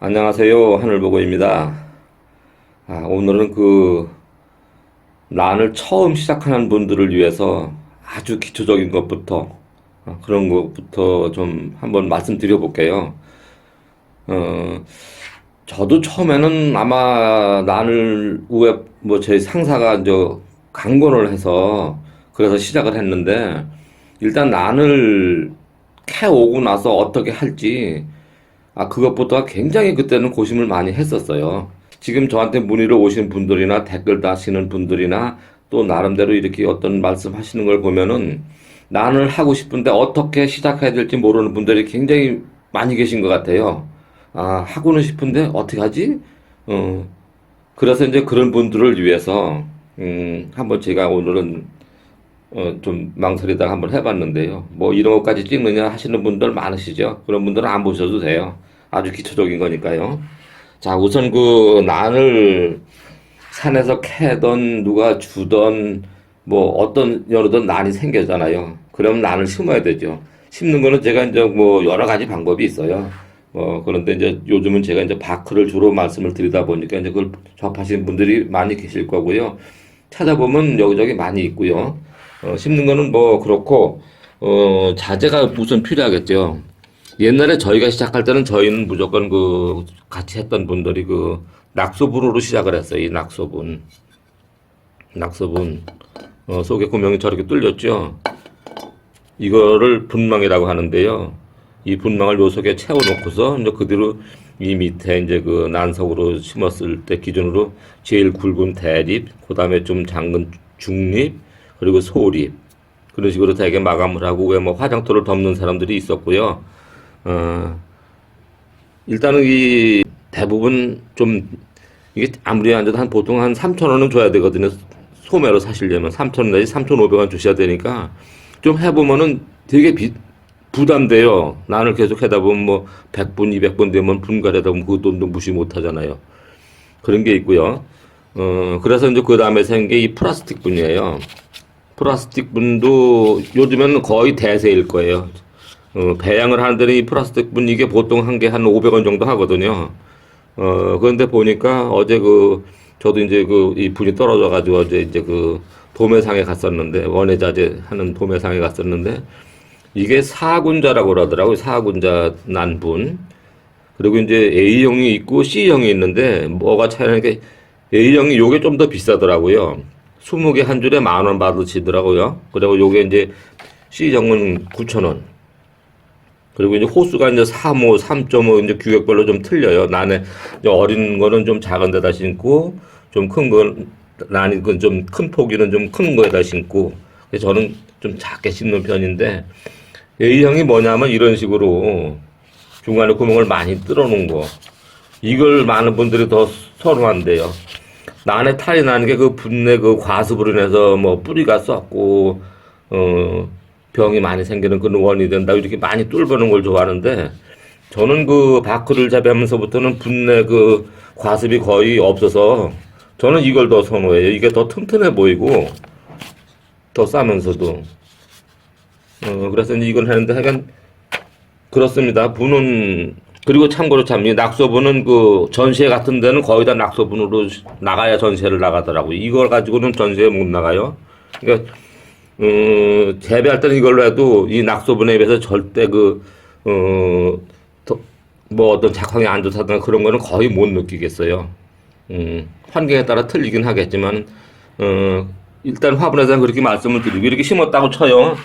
안녕하세요. 하늘보고입니다. 아, 오늘은 그, 난을 처음 시작하는 분들을 위해서 아주 기초적인 것부터, 어, 그런 것부터 좀 한번 말씀드려 볼게요. 어, 저도 처음에는 아마 난을 우에, 뭐, 제 상사가 이제 강권을 해서, 그래서 시작을 했는데, 일단 난을 캐오고 나서 어떻게 할지, 아, 그것보다 굉장히 그때는 고심을 많이 했었어요. 지금 저한테 문의로 오신 분들이나 댓글 다시는 분들이나 또 나름대로 이렇게 어떤 말씀 하시는 걸 보면은 나는 하고 싶은데 어떻게 시작해야 될지 모르는 분들이 굉장히 많이 계신 것 같아요. 아, 하고는 싶은데 어떻게 하지? 어, 그래서 이제 그런 분들을 위해서, 음, 한번 제가 오늘은 어, 좀 망설이다가 한번 해봤는데요. 뭐 이런 것까지 찍느냐 하시는 분들 많으시죠? 그런 분들은 안 보셔도 돼요. 아주 기초적인 거니까요. 자, 우선 그 난을 산에서 캐던 누가 주던 뭐 어떤 여러든 난이 생겨잖아요. 그럼 난을 심어야 되죠. 심는 거는 제가 이제 뭐 여러 가지 방법이 있어요. 어, 그런데 이제 요즘은 제가 이제 바크를 주로 말씀을 드리다 보니까 이제 그걸 접하시는 분들이 많이 계실 거고요. 찾아보면 여기저기 많이 있고요. 어, 심는 거는 뭐 그렇고 어, 자재가 우선 필요하겠죠. 옛날에 저희가 시작할 때는 저희는 무조건 그 같이 했던 분들이 그 낙소분으로 시작을 했어요. 이 낙소분. 낙소분. 어, 속에 구멍이 저렇게 뚫렸죠. 이거를 분망이라고 하는데요. 이 분망을 요 속에 채워놓고서 이제 그대로 이 밑에 이제 그 난석으로 심었을 때 기준으로 제일 굵은 대립, 그 다음에 좀 작은 중립, 그리고 소립. 그런 식으로 되게 마감을 하고 왜 뭐 화장토를 덮는 사람들이 있었고요. 어, 일단은 이 대부분 좀 이게 아무리 안 돼도 한 보통 한 3천 원은 줘야 되거든요. 소매로 사시려면 3천 원 내지 3,500원 주셔야 되니까 좀 해보면은 되게 비, 부담돼요. 난을 계속 하다 보면 뭐 100분, 200분 되면 분갈이다 보면 그 돈도 무시 못 하잖아요. 그런 게 있고요. 어, 그래서 이제 그 다음에 생긴 게 이 플라스틱 분이에요. 플라스틱 분도 요즘에는 거의 대세일 거예요. 어, 배양을 하는 데는 이 플라스틱 분 이게 보통 한 개 한 500원 정도 하거든요. 어, 그런데 보니까 어제 그, 저도 이제 그, 이 분이 떨어져 가지고 어제 이제 그, 도매상에 갔었는데, 원예자재 하는 도매상에 갔었는데, 이게 사군자라고 그러더라고요. 사군자 난분. 그리고 이제 A형이 있고 C형이 있는데, 뭐가 게, A형이 요게 좀 더 비싸더라고요. 20개 한 줄에 만 원 받으시더라고요. 그리고 요게 이제 C형은 9,000원. 그리고 이제 호수가 이제 3호, 3.5 이제 규격별로 좀 틀려요. 난에 어린 거는 좀 작은 데다 심고 좀 큰 건 난이 좀 큰 포기는 좀 큰 거에다 심고 그래서 저는 좀 작게 심는 편인데 A형이 뭐냐면 이런 식으로 중간에 구멍을 많이 뚫어 놓은 거. 이걸 많은 분들이 더 선호한대요. 난에 탈이 나는 게 그 분내 그 과습으로 인해서 뭐 뿌리가 썩고 어 병이 많이 생기는 그런 원인이 된다 이렇게 많이 뚫어보는 걸 좋아하는데 저는 그 바크를 재배하면서부터는 분내 그 과습이 거의 없어서 저는 이걸 더 선호해요. 이게 더 튼튼해 보이고 더 싸면서도 어 그래서 이건 하는데 하여간 그렇습니다. 분은 그리고 참고로 참 이 낙서분은 그 전시회 같은 데는 거의 다 낙서분으로 나가야 전시회를 나가더라고요. 이걸 가지고는 전시회 못 나가요. 그러니까 어, 재배할 때는 이걸로 해도 이 낙소분에 비해서 절대 그, 어, 더, 뭐 어떤 작황이 안 좋다거나 그런 거는 거의 못 느끼겠어요. 음, 환경에 따라 틀리긴 하겠지만, 어, 일단 화분에서는 그렇게 말씀을 드리고, 이렇게 심었다고 쳐요.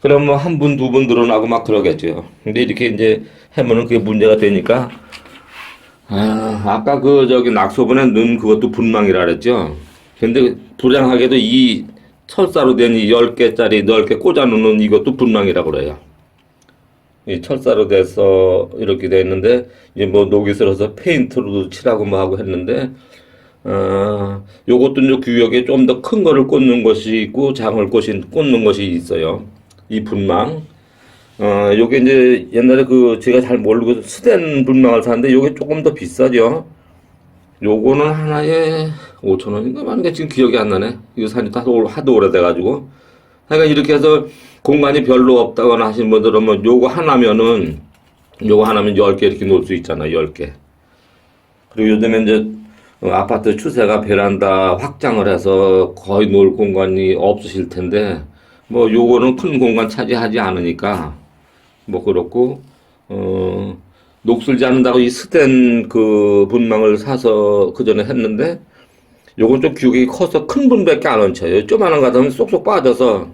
그럼 뭐 한 분, 두 분 늘어나고 막 그러겠죠. 근데 이렇게 이제 해면은 그게 문제가 되니까, 아, 아까 그 저기 낙소분에 넣은 그것도 분망이라 그랬죠. 근데 불행하게도 이 철사로 된 이 10개짜리 넓게 꽂아 놓는 이것도 분망이라고 그래요. 이 철사로 돼서 이렇게 돼 있는데 이제 뭐 녹이 슬어서 페인트로도 칠하고 뭐 하고 했는데 아, 요것도 이제 규격에 좀 더 큰 거를 꽂는 것이 있고 장을 꽂인, 꽂는 것이 있어요. 이 분망. 어, 요게 이제 옛날에 그 제가 잘 모르고 스텐 분망을 샀는데 요게 조금 더 비싸죠. 요거는 하나에 5천 원인가 많은 게 지금 기억이 안 나네. 이거 산지 하도, 하도 오래돼가지고. 그러니까 이렇게 해서 공간이 별로 없다거나 하시는 분들은 뭐 요거 하나면은 요거 하나면 10개 이렇게 놓을 수 있잖아, 10개. 그리고 요즘에 이제 어, 아파트 추세가 베란다 확장을 해서 거의 놀 공간이 없으실 텐데 뭐 요거는 큰 공간 차지하지 않으니까 뭐 그렇고 어 녹슬지 않는다고 이 스텐 그 분망을 사서 그 전에 했는데 요건 좀 규격이 커서 큰 분밖에 안 얹혀요. 거 같으면 쏙쏙 빠져서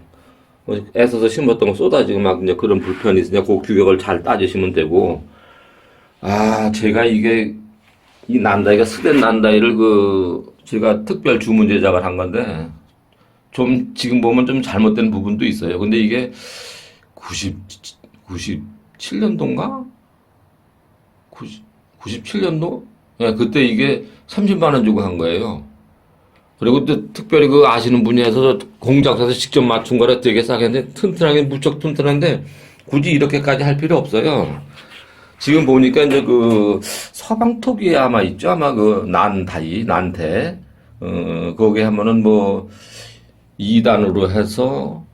어, 애써서 심었던 거 쏟아지고 막 이제 그런 불편이 있으니까 그 규격을 잘 따지시면 되고 아 제가 이게 이 난다이가 스댄 난다이를 그 제가 특별 주문 제작을 한 건데 좀 지금 보면 좀 잘못된 부분도 있어요. 근데 이게 90 97년도인가? 90 97년도? 예, 그때 이게 30만 원 주고 한 거예요. 그리고 또 특별히 그 아시는 분이 해서 공장에서 직접 맞춘 거라 되게 싸겠는데 튼튼하게 무척 튼튼한데 굳이 이렇게까지 할 필요 없어요. 지금 보니까 이제 그 서방 토기에 아마 있죠. 아마 그 난다이, 난태. 어, 거기 하면은 뭐 2단으로 해서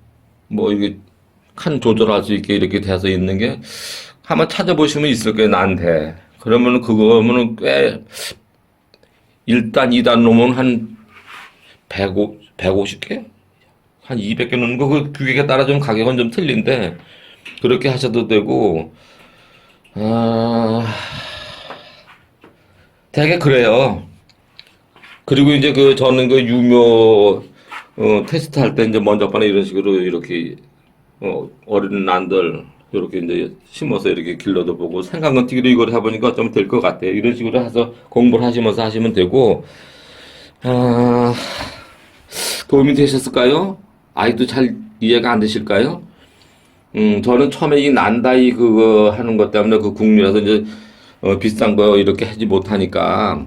뭐 이게 칸 조절할 수 있게 이렇게 돼서 있는 게 한번 찾아보시면 있을 거예요. 난태. 그러면은 그거면은 꽤 1단, 2단 놓으면 한 105, 150개? 한 200개 넣는 거, 그 규격에 따라 좀 가격은 좀 틀린데, 그렇게 하셔도 되고, 아, 되게 그래요. 그리고 이제 그, 저는 그 유묘, 어, 테스트 할 때 이제 먼저 번에 이런 식으로 이렇게, 어, 어린 난들, 이렇게 이제 심어서 이렇게 길러도 보고, 생각은 뛰기로 이걸 해보니까 좀 될 것 같아요. 이런 식으로 해서 공부를 하시면서 하시면 되고, 아, 도움이 되셨을까요? 아이도 잘 이해가 안 되실까요? 음, 저는 처음에 이 난다이 그거 하는 것 때문에 그 국내에서 이제 어, 비싼 거 이렇게 하지 못하니까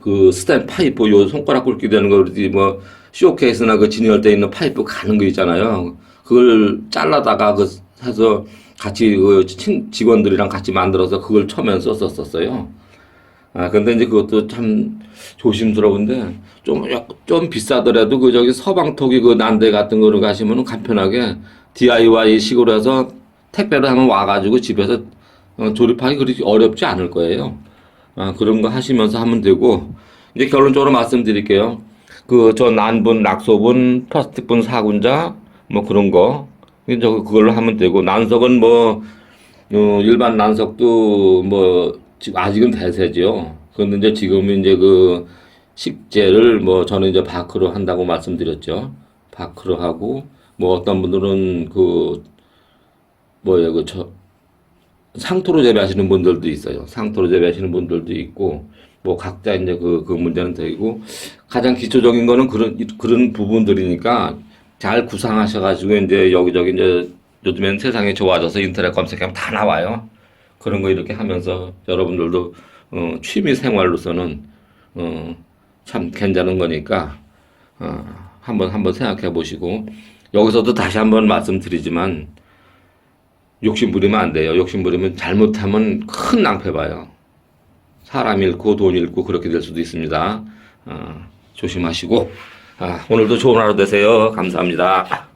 그 스탠 파이프 요 손가락 굵게 되는 거 그러지 뭐 쇼케이스나 그 진열대 에 있는 파이프 가는 거 있잖아요. 그걸 잘라다가 그 해서 같이 그 친- 직원들이랑 같이 만들어서 그걸 처음엔 썼었었어요. 아, 근데 이제 그것도 참 조심스러운데, 좀, 약- 좀 비싸더라도 그 저기 서방토기 그 난데 같은 거로 가시면은 간편하게 DIY 식으로 해서 택배를 하면 와가지고 집에서 어, 조립하기 그렇게 어렵지 않을 거예요. 아, 그런 거 하시면서 하면 되고, 이제 결론적으로 말씀드릴게요. 그, 저 난분, 낙소분, 플라스틱분 사군자, 뭐 그런 거. 이제 저 그걸로 하면 되고, 난석은 뭐, 어, 일반 난석도 뭐 지금 아직은 대세죠. 그런데 이제 지금은 이제 그 식재를 뭐 저는 이제 바크로 한다고 말씀드렸죠. 바크로 하고 뭐 어떤 분들은 그 뭐예요 그저 상토로 재배하시는 분들도 있어요. 상토로 재배하시는 분들도 있고 뭐 각자 이제 그 그 문제는 되고 가장 기초적인 거는 그런 그런 부분들이니까 잘 구상하셔가지고 이제 여기저기 이제 요즘엔 세상이 좋아져서 인터넷 검색하면 다 나와요. 그런 거 이렇게 하면서 여러분들도 어, 취미 생활로서는 어, 참 괜찮은 거니까 어, 한번 한번 생각해 보시고 여기서도 다시 한번 말씀드리지만 욕심 부리면 안 돼요. 욕심 부리면 잘못하면 큰 낭패 봐요. 사람 잃고 돈 잃고 그렇게 될 수도 있습니다. 어, 조심하시고 아, 오늘도 좋은 하루 되세요. 감사합니다.